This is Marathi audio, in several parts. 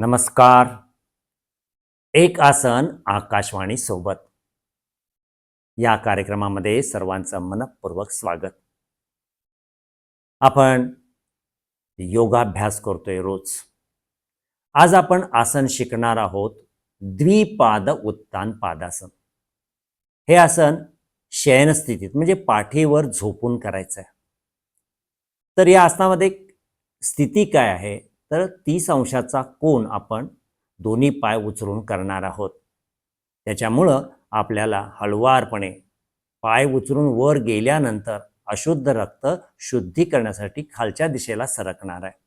नमस्कार. एक आसन आकाशवाणी सोबत. या कार्यक्रमामध्ये सर्वांचं मनपूर्वक स्वागत. आपण योगाभ्यास करतोय रोज. आज आपण आसन शिकणार आहोत द्विपाद उत्तान पादासन. हे आसन शयन स्थितीत म्हणजे पाठीवर झोपून करायचं आहे तर या आसनामध्ये स्थिती काय आहे? तर तीस अंशाचा कोण आपण दोन्ही पाय उचलून करणार आहोत. त्याच्यामुळं आपल्याला हळुवारपणे पाय उचलून वर गेल्यानंतर अशुद्ध रक्त शुद्धी करण्यासाठी खालच्या दिशेला सरकणार आहे.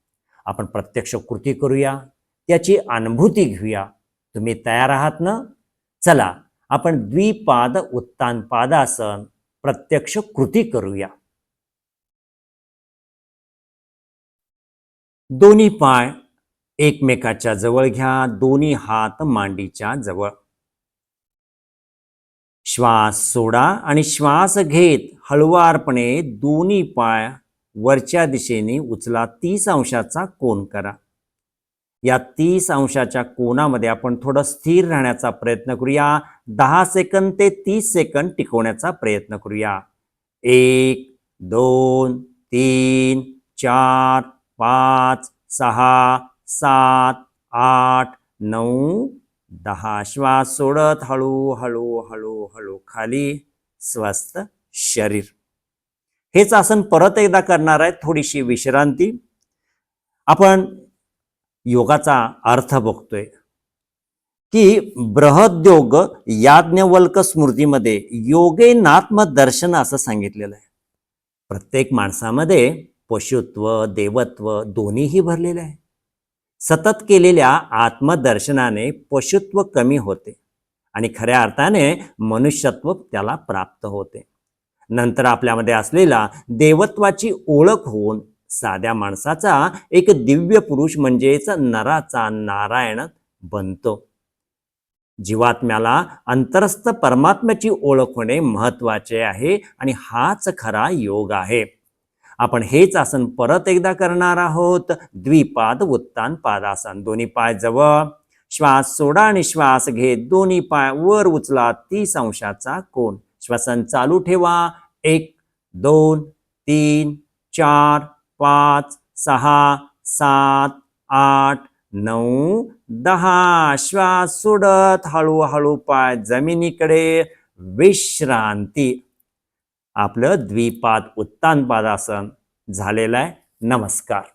आपण प्रत्यक्ष कृती करूया. त्याची अनुभूती घेऊया. तुम्ही तयार आहात ना? चला आपण द्विपाद उत्तानपादासन प्रत्यक्ष कृती करूया. दोन्ही पाय एकमेकाच्या जवळ घ्या दोन्ही हात मांडीच्या जवळ. श्वास सोडा आणि श्वास घेत हळुवारपणे दोन्ही पाय वरच्या दिशेने उचला तीस अंशाचा कोण करा. या तीस अंशाच्या कोनामध्ये आपण थोडं स्थिर राहण्याचा प्रयत्न करूया. दहा सेकंद ते तीस सेकंद टिकवण्याचा प्रयत्न करूया. एक दोन तीन चार पाच सहा सात आठ नऊ दहा. श्वास सोडत हळू हळू हळू हळू. खाली स्वस्थ शरीर. हेच आसन परत एकदा करणार आहे थोडीशी विश्रांती. आपण योगाचा अर्थ बघतोय. की बृहद्योग याज्ञवल्क स्मृतीमध्ये योगे दर्शन असं सांगितलेलं आहे. प्रत्येक माणसामध्ये पशुत्व देवत्व दोन्हीही भरलेले आहे. सतत केलेल्या आत्मदर्शनाने पशुत्व कमी होते आणि खऱ्या अर्थाने मनुष्यत्व त्याला प्राप्त होते. नंतर आपल्यामध्ये असलेला देवत्वाची ओळख होऊन साध्या माणसाचा एक दिव्य पुरुष म्हणजेच नराचा नारायण बनतो. जीवात्म्याला अंतरस्थ परमात्म्याची ओळख होणे महत्त्वाचे आहे आणि हाच खरा योग आहे. आपण हेच आसन परत एकदा करणार आहोत. द्विपाद उत्तान पादासन दोन्ही पाय जवळ. श्वास सोडा आणि श्वास घेत दोन्ही पाय वर उचला तीस अंशाचा कोण श्वसन चालू ठेवा. एक दोन तीन चार पाच सहा सात आठ नऊ दहा. श्वास सोडत हळूहळू पाय जमिनीकडे. विश्रांती. आपलं द्विपाद उत्तानपादासन झालेलं आहे. नमस्कार.